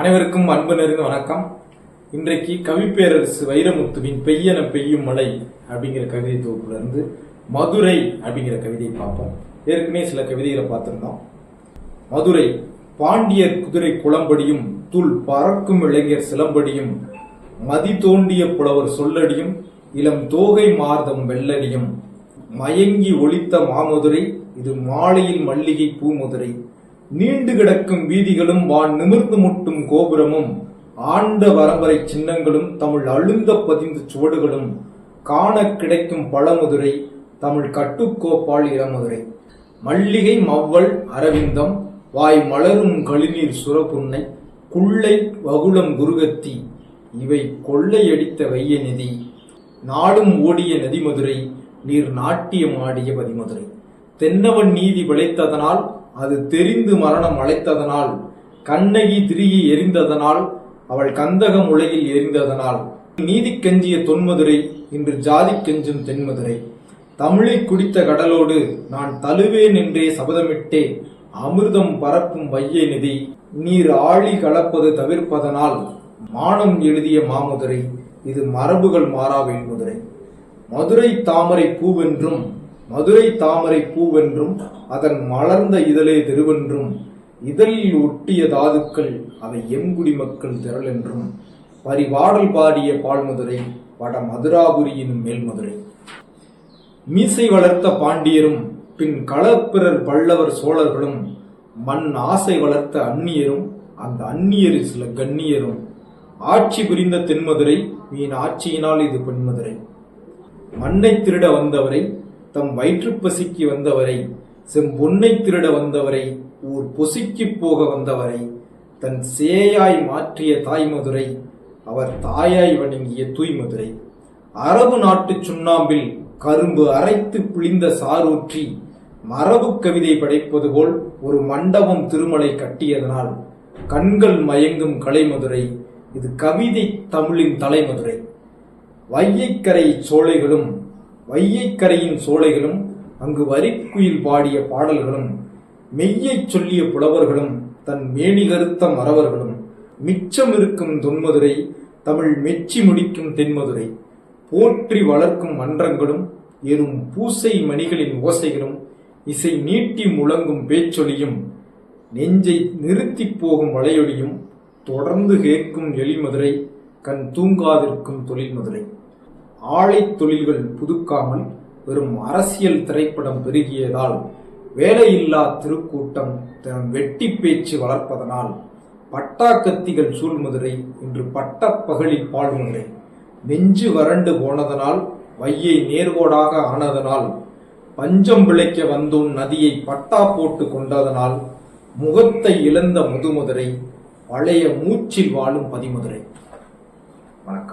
அனைவருக்கும் அன்பு நிறைந்த வணக்கம். இன்றைக்கு கவிப்பேரரசு வைரமுத்துவின் பெய்யன பெய்யும் மழை அப்படிங்கிற கவிதை தொகுப்புல இருந்து மதுரை அப்படிங்கிற கவிதையை பார்ப்போம். ஏற்கனவே சில கவிதைகளை பார்த்துருந்தோம். மதுரை பாண்டியர் குதிரை குளம்படியும் துள் பறக்கும் இளைஞர் சிலம்படியும் மதி தோண்டிய புலவர் சொல்லடியும் இளம் தோகை மார்தம் வெள்ளடியும் மயங்கி ஒளித்த மாமதுரை இது மாலையில் மல்லிகை பூமுதுரை நீண்டு கிடக்கும் வீதிகளும் வான் நிமிர்ந்து முட்டும் கோபுரமும் ஆண்ட வரம்பரை சின்னங்களும் தமிழ் அழுந்த பதிந்து சுவடுகளும் காண கிடைக்கும் பழமுதுரை தமிழ் கட்டுக்கோப்பால் இளமுதுரை. மல்லிகை மவ்வள் அரவிந்தம் வாய் மலரும் கழிநீர் சுரப்புன்னை குள்ளை வகுளம் குருகத்தி இவை கொள்ளையடித்த வைய நிதி. நாடும் ஓடிய நதிமதுரை நீர் நாட்டியம் ஆடிய பதிமதுரை தென்னவன் நீதி விளைத்ததனால் அது தெரிந்து மரணம் அழைத்ததனால் கண்ணகி திரியை எரிந்ததனால் அவள் கந்தகம் உலகில் எரிந்ததனால். நீதி கெஞ்சிய தொன்மதுரை இன்று ஜாதி கெஞ்சும் தென்மதுரை. தமிழை குடித்த கடலோடு நான் தழுவேன் என்றே சபதமிட்டே அமிர்தம் பரப்பும் வைய நிதி. நீர் ஆழி கலப்பது தவிர்ப்பதனால் மானம் எழுதிய மாமுதுரை. இது மரபுகள் மாறா வேண்முதுரை மதுரை தாமரை பூவென்றும் மதுரை தாமரை பூவென்றும் அதன் மலர்ந்த இதழே திருவென்றும் இதழில் ஒட்டிய தாதுக்கள் அவை எங்குடி மக்கள் திரளென்றும் பரிவாடல் பாடிய பால்மதுரை வட மதுராபுரியின் மேல்மதுரை. மீசை வளர்த்த பாண்டியரும் பின் களப்பிரர் பல்லவர் சோழர்களும் மண் ஆசை வளர்த்த அந்நியரும் அந்த அந்நியர் சில கண்ணியரும். ஆட்சி புரிந்த தென்மதுரை மீன் ஆட்சியினால் இது பெண்மதுரை. மண்ணை திருட வந்தவரை தம் வயிற்றுப்பசிக்கு வந்தவரை செம்பொன்னை திருட வந்தவரை ஊர் பொசிக்கு போக வந்தவரை தன் சேயாய் மாற்றிய தாய்மதுரை அவர் தாயாய் வணங்கிய தூய்மதுரை அரபு நாட்டு சுண்ணாம்பில் கரும்பு அரைத்து பிழிந்த சாரூற்றி மரபு கவிதை படைப்பது போல் ஒரு மண்டபம் திருமலை கட்டியதனால் கண்கள் மயங்கும் கலைமதுரை இது கவிதை தமிழின் தலைமதுரை. வையைக்கரை சோலைகளும் வையைக்கரையின் சோலைகளும் அங்கு வரிக்குயில் பாடிய பாடல்களும் மெய்யைச் சொல்லிய புலவர்களும் தன் மேனி கருத்த மறவர்களும் மிச்சம் இருக்கும் தொன்மதுரை தமிழ் மெச்சி முடிக்கும் தென்மதுரை போற்றி வளர்க்கும் மன்றங்களும் எறும் பூசை மணிகளின் ஓசைகளும் இசை நீட்டி முழங்கும் பேச்சொலியும் நெஞ்சை நிறுத்திப் போகும் வளையொலியும் தொடர்ந்து கேட்கும் எளிமதுரை கண் தூங்காதிருக்கும் தொழில் மதுரை ஆலைத் தொழில்கள் புதுக்காமல் வெறும் அரசியல் திரைப்படம் பெருகியதால் வேலையில்லா திருக்கூட்டம் தன் வெட்டி பேச்சு வளர்ப்பதனால் பட்டா கத்திகள் சூழ்மதுரை இன்று பட்டப்பகலில் பாழ்மதுரை நெஞ்சு வறண்டு போனதனால் வையை நேர்கோடாக ஆனதனால் பஞ்சம் பிழைக்க வந்தோன் நதியை பட்டா போட்டு கொண்டதனால் முகத்தை இழந்த முதுமதுரை பழைய மூச்சில் வாழும் பதிமதுரை. வணக்கம்.